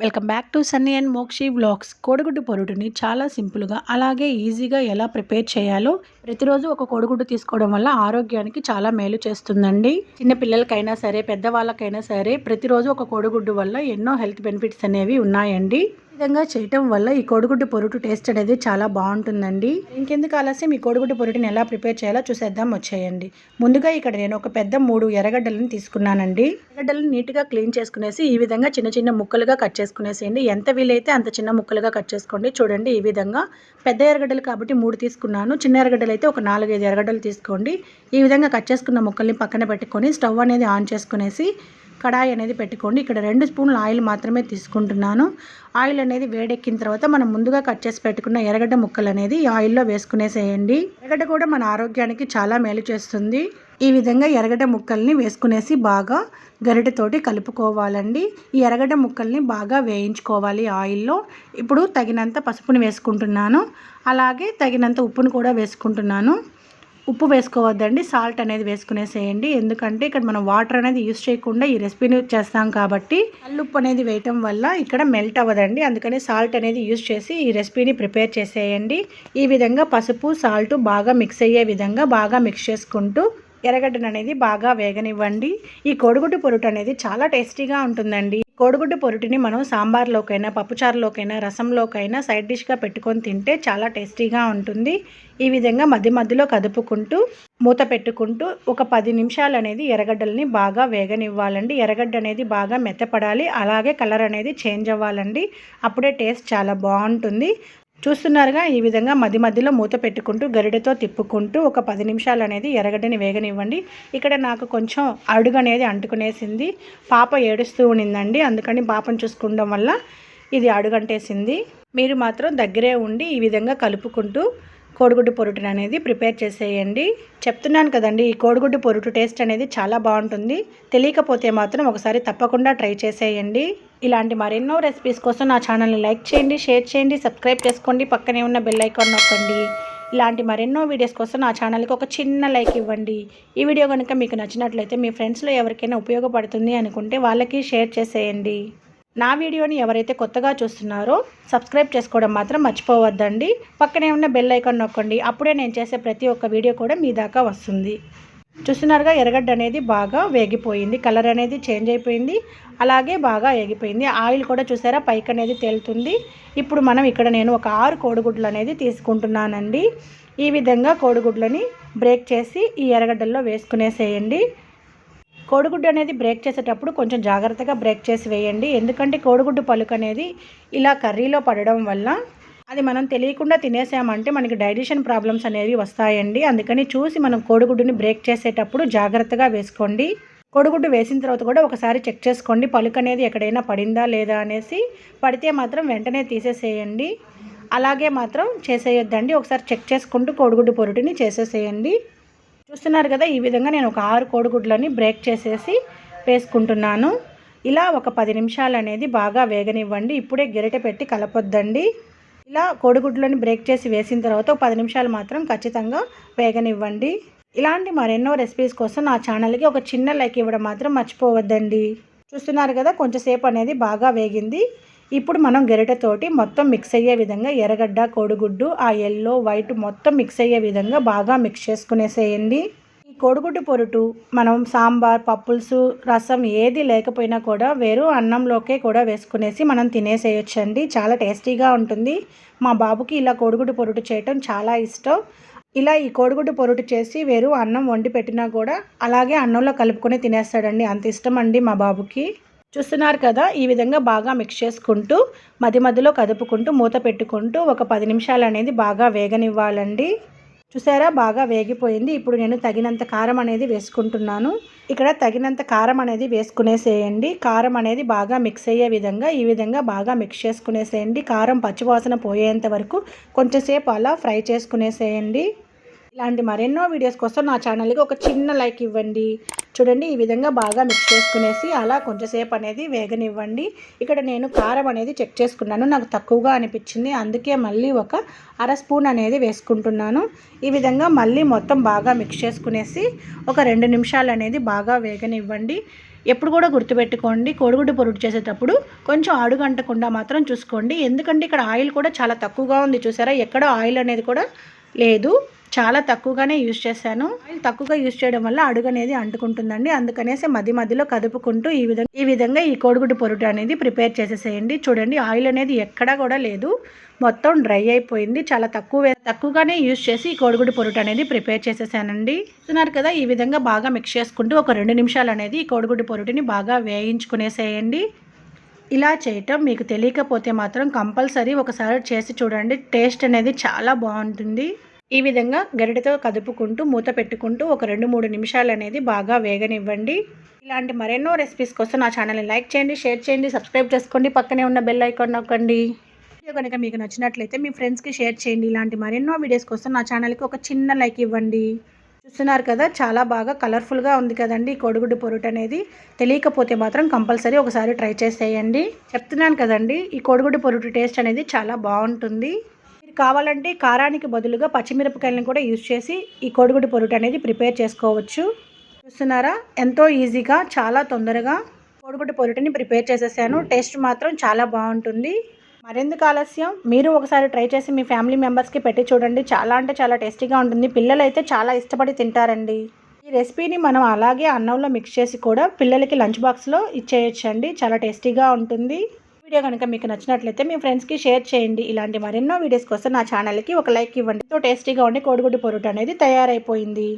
Welcome back to Sunny and Mokshi vlogs. కోడిగుడ్డు పొరుటుని చాలా సింపుల్గా అలాగే ఈజీగా ఎలా ప్రిపేర్ చేయాలో ప్రతిరోజు ఒక కోడిగుడ్డు తీసుకోవడం వల్ల ఆరోగ్యానికి చాలా మేలు చేస్తుందండి. చిన్న పిల్లలకైనా సరే పెద్దవాళ్ళకైనా సరే ప్రతిరోజు ఒక కోడిగుడ్డు వల్ల ఎన్నో హెల్త్ బెనిఫిట్స్ అనేవి ఉన్నాయండి. విధంగా చేయటం వల్ల ఈ కోడిగుడ్డు పొరుటు టేస్ట్ అనేది చాలా బాగుంటుందండి. ఇంకెందుకు ఆలస్యం? ఈ కోడిగుడ్డు పొరుటుని ఎలా ప్రిపేర్ చేయాలో చూసేద్దాం వచ్చేయండి. ముందుగా ఇక్కడ నేను ఒక పెద్ద మూడు ఎర్రగడ్డలను తీసుకున్నానండి. ఎర్రగడ్డలను నీట్గా క్లీన్ చేసుకునేసి ఈ విధంగా చిన్న చిన్న ముక్కలుగా కట్ చేసుకునేసేయండి. ఎంత వీలైతే అంత చిన్న ముక్కలుగా కట్ చేసుకోండి. చూడండి ఈ విధంగా పెద్ద ఎర్రగడ్డలు కాబట్టి మూడు తీసుకున్నాను. చిన్న ఎర్రగడ్డలు అయితే ఒక నాలుగైదు ఎర్రగడ్డలు తీసుకోండి. ఈ విధంగా కట్ చేసుకున్న ముక్కల్ని పక్కన పెట్టుకొని స్టవ్ అనేది ఆన్ చేసుకునేసి కడాయి అనేది పెట్టుకోండి. ఇక్కడ రెండు స్పూన్ల ఆయిల్ మాత్రమే తీసుకుంటున్నాను. ఆయిల్ అనేది వేడెక్కిన తర్వాత మనం ముందుగా కట్ చేసి పెట్టుకున్న ఎర్రగడ్డ ముక్కలు అనేది ఆయిల్లో వేసుకునేసేయండి. ఎర్రగడ్డ కూడా మన ఆరోగ్యానికి చాలా మేలు చేస్తుంది. ఈ విధంగా ఎర్రగడ్డ ముక్కల్ని వేసుకునేసి బాగా గరిటెతోటి కలుపుకోవాలండి. ఈ ఎర్రగడ్డ ముక్కల్ని బాగా వేయించుకోవాలి ఆయిల్లో. ఇప్పుడు తగినంత పసుపుని వేసుకుంటున్నాను. అలాగే తగినంత ఉప్పును కూడా వేసుకుంటున్నాను. ఉప్పు వేసుకోవద్దండి సాల్ట్ అనేది వేసుకునేసేయండి. ఎందుకంటే ఇక్కడ మనం వాటర్ అనేది యూస్ చేయకుండా ఈ రెసిపీని చేస్తాం కాబట్టి ఉప్పు అనేది వేయటం వల్ల ఇక్కడ మెల్ట్ అవ్వదండి. అందుకని సాల్ట్ అనేది యూస్ చేసి ఈ రెసిపీని ప్రిపేర్ చేసేయండి. ఈ విధంగా పసుపు సాల్ట్ బాగా మిక్స్ అయ్యే విధంగా బాగా మిక్స్ చేసుకుంటూ ఎర్రగడ్డను అనేది బాగా వేగనివ్వండి. ఈ కోడిగుడ్డు పొరుటు అనేది చాలా టేస్టీగా ఉంటుందండి. కోడిగుడ్డు పొరుటిని మనం సాంబార్లోకైనా పప్పుచారులోకైనా రసంలోకైనా సైడ్ డిష్గా పెట్టుకొని తింటే చాలా టేస్టీగా ఉంటుంది. ఈ విధంగా మధ్య మధ్యలో కదుపుకుంటూ మూత పెట్టుకుంటూ ఒక పది నిమిషాలు అనేది ఎర్రగడ్డల్ని బాగా వేగనివ్వాలండి. ఎర్రగడ్డ అనేది బాగా మెత్తపడాలి. అలాగే కలర్ అనేది చేంజ్ అవ్వాలండి. అప్పుడే టేస్ట్ చాలా బాగుంటుంది. చూస్తున్నారుగా ఈ విధంగా మధ్య మధ్యలో మూత పెట్టుకుంటూ గరిడెతో తిప్పుకుంటూ ఒక పది నిమిషాలు అనేది ఎరగడ్డని వేగనివ్వండి. ఇక్కడ నాకు కొంచెం అడుగు అనేది అంటుకునేసింది. పాప ఏడుస్తూ ఉండిందండి అందుకని పాపను చూసుకోవడం వల్ల ఇది అడుగంటేసింది. మీరు మాత్రం దగ్గరే ఉండి ఈ విధంగా కలుపుకుంటూ కోడిగుడ్డు పొరుటు అనేది ప్రిపేర్ చేసేయండి. చెప్తున్నాను కదండి ఈ కోడిగుడ్డు పొరుటు టేస్ట్ అనేది చాలా బాగుంటుంది. తెలియకపోతే మాత్రం ఒకసారి తప్పకుండా ట్రై చేసేయండి. ఇలాంటి మరెన్నో రెసిపీస్ కోసం నా ఛానల్ని లైక్ చేయండి షేర్ చేయండి సబ్స్క్రైబ్ చేసుకోండి పక్కనే ఉన్న బెల్ ఐకాన్ నొక్కండి. ఇలాంటి మరెన్నో వీడియోస్ కోసం నా ఛానల్కి ఒక చిన్న లైక్ ఇవ్వండి. ఈ వీడియో కనుక మీకు నచ్చినట్లయితే మీ ఫ్రెండ్స్లో ఎవరికైనా ఉపయోగపడుతుంది అనుకుంటే వాళ్ళకి షేర్ చేసేయండి. నా వీడియోని ఎవరైతే కొత్తగా చూస్తున్నారో సబ్స్క్రైబ్ చేసుకోవడం మాత్రం మర్చిపోవద్దండి. పక్కనే ఉన్న బెల్ ఐకాన్ నొక్కండి. అప్పుడే నేను చేసే ప్రతి ఒక్క వీడియో కూడా మీ దాకా వస్తుంది. చూస్తున్నారుగా ఎర్రగడ్డ అనేది బాగా వేగిపోయింది. కలర్ అనేది చేంజ్ అయిపోయింది. అలాగే బాగా వేగిపోయింది ఆయిల్ కూడా చూసారా పైకి అనేది తేలుతుంది. ఇప్పుడు మనం ఇక్కడ నేను ఒక ఆరు కోడిగుడ్లు అనేది తీసుకుంటున్నానండి. ఈ విధంగా కోడిగుడ్లని బ్రేక్ చేసి ఈ ఎర్రగడ్డల్లో వేసుకునేసేయండి. కోడిగుడ్డు అనేది బ్రేక్ చేసేటప్పుడు కొంచెం జాగ్రత్తగా బ్రేక్ చేసి వేయండి. ఎందుకంటే కోడిగుడ్డు పలుకు అనేది ఇలా కర్రీలో పడడం వల్ల అది మనం తెలియకుండా తినేసామంటే మనకి డైజెషన్ ప్రాబ్లమ్స్ అనేవి వస్తాయండి. అందుకని చూసి మనం కోడిగుడ్డుని బ్రేక్ చేసేటప్పుడు జాగ్రత్తగా వేసుకోండి. కోడిగుడ్డు వేసిన తర్వాత కూడా ఒకసారి చెక్ చేసుకోండి. పలుకు అనేది ఎక్కడైనా పడిందా లేదా అనేసి పడితే మాత్రం వెంటనే తీసేసేయండి. అలాగే మాత్రం చేసేయొద్దండి. ఒకసారి చెక్ చేసుకుంటూ కోడిగుడ్డు పొరుటిని చేసేసేయండి. చూస్తున్నారు కదా ఈ విధంగా నేను ఒక ఆరు కోడిగుడ్లని బ్రేక్ చేసేసి వేసుకుంటున్నాను. ఇలా ఒక పది నిమిషాలు అనేది బాగా వేగనివ్వండి. ఇప్పుడే గిరిట పెట్టి కలపొద్దండి. ఇలా కోడిగుడ్లని బ్రేక్ చేసి వేసిన తర్వాత ఒక పది నిమిషాలు మాత్రం ఖచ్చితంగా వేగనివ్వండి. ఇలాంటి మరెన్నో రెసిపీస్ కోసం నా ఛానల్కి ఒక చిన్న లైక్ ఇవ్వడం మాత్రం మర్చిపోవద్దండి. చూస్తున్నారు కదా కొంచెంసేపు అనేది బాగా వేగింది. ఇప్పుడు మనం గెరిటతోటి మొత్తం మిక్స్ అయ్యే విధంగా ఎర్రగడ్డ కోడిగుడ్డు ఆ ఎల్లో వైట్ మొత్తం మిక్స్ అయ్యే విధంగా బాగా మిక్స్ చేసుకునేసేయండి. ఈ కోడిగుడ్డు పొరుటు మనం సాంబార్ పప్పులుసు రసం ఏది లేకపోయినా కూడా వేరు అన్నంలోకే కూడా వేసుకునేసి మనం తినేసేయచ్చండి. చాలా టేస్టీగా ఉంటుంది. మా బాబుకి ఇలా కోడిగుడ్డు పొరుటు చేయటం చాలా ఇష్టం. ఇలా ఈ కోడిగుడ్డు పొరుటు చేసి వేరు అన్నం వండి పెట్టినా కూడా అలాగే అన్నంలో కలుపుకొని తినేస్తాడండి. అంత ఇష్టం అండి మా బాబుకి. చూస్తున్నారు కదా ఈ విధంగా బాగా మిక్స్ చేసుకుంటూ మధ్య మధ్యలో కదుపుకుంటూ మూత పెట్టుకుంటూ ఒక పది నిమిషాలు అనేది బాగా వేగనివ్వాలండి. చూసారా? బాగా వేగిపోయింది. ఇప్పుడు నేను తగినంత కారం అనేది వేసుకుంటున్నాను. ఇక్కడ తగినంత కారం అనేది వేసుకునేసేయండి. కారం అనేది బాగా మిక్స్ అయ్యే విధంగా ఈ విధంగా బాగా మిక్స్ చేసుకునేసేయండి. కారం పచ్చివాసన పోయేంత వరకు కొంచెంసేపు అలా ఫ్రై చేసుకునేసేయండి. ఇలాంటి మరెన్నో వీడియోస్ కోసం నా ఛానల్కి ఒక చిన్న లైక్ ఇవ్వండి. చూడండి ఈ విధంగా బాగా మిక్స్ చేసుకునేసి అలా కొంచెంసేపు అనేది వేగనివ్వండి. ఇక్కడ నేను కారం అనేది చెక్ చేసుకున్నాను. నాకు తక్కువగా అనిపించింది. అందుకే మళ్ళీ ఒక అర స్పూన్ అనేది వేసుకుంటున్నాను. ఈ విధంగా మళ్ళీ మొత్తం బాగా మిక్స్ చేసుకునేసి ఒక రెండు నిమిషాలు అనేది బాగా వేగనివ్వండి. ఎప్పుడు కూడా గుర్తుపెట్టుకోండి కోడిగుడ్డు పొరుడు చేసేటప్పుడు కొంచెం అడుగు అంటకుండా మాత్రం చూసుకోండి. ఎందుకంటే ఇక్కడ ఆయిల్ కూడా చాలా తక్కువగా ఉంది. చూసారా? ఎక్కడ ఆయిల్ అనేది కూడా లేదు. చాలా తక్కువగానే యూజ్ చేశాను. ఆయిల్ తక్కువగా యూజ్ చేయడం వల్ల అడుగు అనేది అంటుకుంటుందండి. అందుకనేసి మధ్య మధ్యలో కదుపుకుంటూ ఈ విధంగా ఈ విధంగా ఈ కోడిగుడ్డు పొరుటు అనేది ప్రిపేర్ చేసేసేయండి. చూడండి ఆయిల్ అనేది ఎక్కడా కూడా లేదు. మొత్తం డ్రై అయిపోయింది. చాలా తక్కువ తక్కువగానే యూజ్ చేసి ఈ కోడిగుడ్డు పొరుటు అనేది ప్రిపేర్ చేసేసానండి. చూస్తున్నారు కదా ఈ విధంగా బాగా మిక్స్ చేసుకుంటూ ఒక రెండు నిమిషాలు అనేది ఈ కోడిగుడ్డు పొరుటుని బాగా వేయించుకునేసేయండి. ఇలా చేయటం మీకు తెలియకపోతే మాత్రం కంపల్సరీ ఒకసారి చేసి చూడండి. టేస్ట్ అనేది చాలా బాగుంటుంది. ఈ విధంగా గరిటెతో కదుపుకుంటూ మూత పెట్టుకుంటూ ఒక రెండు మూడు నిమిషాలు అనేది బాగా వేగనివ్వండి. ఇలాంటి మరెన్నో రెసిపీస్ కోసం నా ఛానల్ని లైక్ చేయండి షేర్ చేయండి సబ్స్క్రైబ్ చేసుకోండి పక్కనే ఉన్న బెల్ ఐకాన్ నొక్కండి. వీడియో కనుక మీకు నచ్చినట్లయితే మీ ఫ్రెండ్స్కి షేర్ చేయండి. ఇలాంటి మరెన్నో వీడియోస్ కోసం నా ఛానల్కి ఒక చిన్న లైక్ ఇవ్వండి. చూస్తున్నారు కదా చాలా బాగా కలర్ఫుల్గా ఉంది కదండి ఈ కోడిగుడ్డు పొరుటు అనేది. తెలియకపోతే మాత్రం కంపల్సరీ ఒకసారి ట్రై చేసేయండి. చెప్తున్నాను కదండి ఈ కోడిగుడ్డు పొరుటు టేస్ట్ అనేది చాలా బాగుంటుంది. కావాలంటే కారానికి బదులుగా పచ్చిమిరపకాయలను కూడా యూజ్ చేసి ఈ కోడిగుడ్డు పొరుటు అనేది ప్రిపేర్ చేసుకోవచ్చు. చూస్తున్నారా? ఎంతో ఈజీగా చాలా తొందరగా కోడిగుడ్డు పొరుటుని ప్రిపేర్ చేసేసాను. టేస్ట్ మాత్రం చాలా బాగుంటుంది. మరెందుకు ఆలస్యం? మీరు ఒకసారి ట్రై చేసి మీ ఫ్యామిలీ మెంబర్స్కి పెట్టి చూడండి. చాలా అంటే చాలా టేస్టీగా ఉంటుంది. పిల్లలు అయితే చాలా ఇష్టపడి తింటారండి. ఈ రెసిపీని మనం అలాగే అన్నంలో మిక్స్ చేసి కూడా పిల్లలకి లంచ్ బాక్స్లో ఇచ్చేయచ్చండి. చాలా టేస్టీగా ఉంటుంది. వీడియో కనుక మీకు నచ్చినట్లయితే మీ ఫ్రెండ్స్కి షేర్ చేయండి. ఇలాంటి మరెన్నో వీడియోస్ కోసం నా ఛానల్కి ఒక లైక్ ఇవ్వండి. సో టేస్టీగా ఉండి కోడిగుడ్డు పొరుటు అనేది తయారైపోయింది.